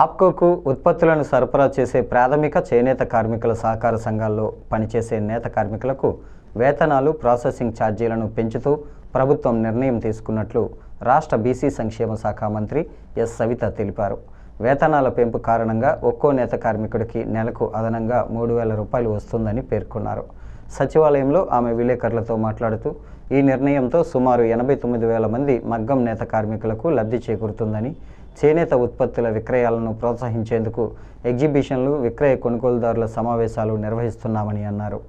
ఆప్కోకు ఉత్పత్తులను సరఫరా చేసే ప్రాథమిక చేనేత కార్మికుల సహకార సంఘాల్లో పనిచేసే నేత కార్మికులకు వేతనాలు ప్రాసెసింగ్ ఛార్జీలను పెంచుతూ ప్రభుత్వం నిర్ణయం తీసుకున్నట్లు రాష్ట్ర బీసీ సంక్షేమ శాఖ మంత్రి ఎస్ సవిత తెలిపారు. వేతనాల పెంపు కారణంగా ఒక్కో నేత కార్మికుడికి నెలకు అదనంగా మూడు వేల రూపాయలు వస్తుందని పేర్కొన్నారు. సచివాలయంలో ఆమె విలేకరులతో మాట్లాడుతూ ఈ నిర్ణయంతో సుమారు ఎనభై తొమ్మిది వేల మంది మగ్గం నేత కార్మికులకు లబ్ధి చేకూరుతుందని చేనేత ఉత్పత్తుల విక్రయాలను ప్రోత్సహించేందుకు ఎగ్జిబిషన్లు విక్రయ కొనుగోలుదారుల సమావేశాలు నిర్వహిస్తున్నామని అన్నారు.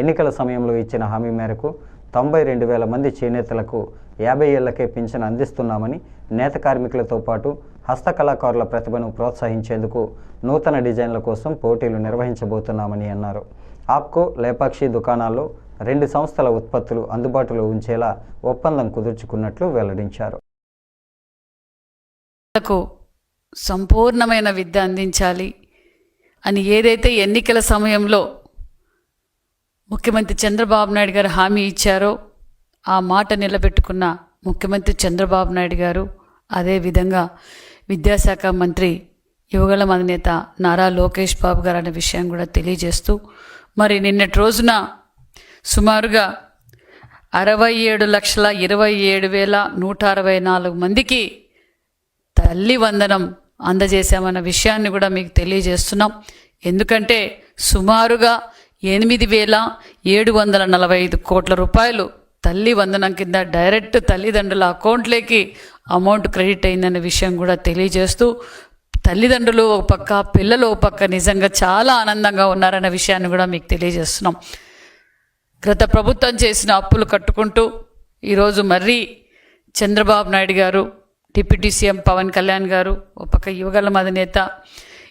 ఎన్నికల సమయంలో ఇచ్చిన హామీ మేరకు తొంభై రెండు వేల మంది చేనేతలకు యాభై ఏళ్ళకే పింఛను అందిస్తున్నామని నేత కార్మికులతో పాటు హస్తకళాకారుల ప్రతిభను ప్రోత్సహించేందుకు నూతన డిజైన్ల కోసం పోటీలు నిర్వహించబోతున్నామని అన్నారు. ఆప్కో లేపాక్షి దుకాణాల్లో రెండు సంస్థల ఉత్పత్తులు అందుబాటులో ఉంచేలా ఒప్పందం కుదుర్చుకున్నట్లు వెల్లడించారు. లకు సంపూర్ణమైన విద్య అందించాలి అని ఏదైతే ఎన్నికల సమయంలో ముఖ్యమంత్రి చంద్రబాబు నాయుడు గారు హామీ ఇచ్చారో ఆ మాట నిలబెట్టుకున్న ముఖ్యమంత్రి చంద్రబాబు నాయుడు గారు అదేవిధంగా విద్యాశాఖ మంత్రి యువగల అధినేత నారా లోకేష్ బాబు గారు అనే విషయం కూడా తెలియజేస్తూ మరి నిన్నటి రోజున సుమారుగా అరవై ఏడు లక్షల ఇరవై ఏడు వేల నూట అరవై నాలుగు మందికి తల్లి వందనం అందజేశామన్న విషయాన్ని కూడా మీకు తెలియజేస్తున్నాం. ఎందుకంటే సుమారుగా ఎనిమిది వేల ఏడు వందల నలభై ఐదు కోట్ల రూపాయలు తల్లి వందనం కింద డైరెక్ట్ తల్లిదండ్రుల అకౌంట్లోకి అమౌంట్ క్రెడిట్ అయిందన్న విషయం కూడా తెలియజేస్తూ తల్లిదండ్రులు ఒక పక్క పిల్లలు ఒక పక్క నిజంగా చాలా ఆనందంగా ఉన్నారన్న విషయాన్ని కూడా మీకు తెలియజేస్తున్నాం. గత ప్రభుత్వం చేసిన అప్పులు కట్టుకుంటూ ఈరోజు మర్రి చంద్రబాబు నాయుడు గారు డిప్యూటీ సీఎం పవన్ కళ్యాణ్ గారు ఒక పక్క యువగల అధినేత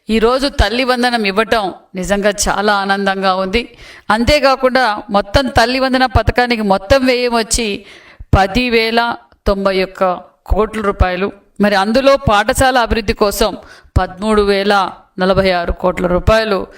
ఈరోజు తల్లి వందనం ఇవ్వటం నిజంగా చాలా ఆనందంగా ఉంది. అంతేకాకుండా మొత్తం తల్లి వందన పథకానికి మొత్తం వ్యయం వచ్చి పదివేల తొంభై ఒక్క కోట్ల రూపాయలు. మరి అందులో పాఠశాల అభివృద్ధి కోసం పదమూడు వేల నలభై ఆరు కోట్ల రూపాయలు.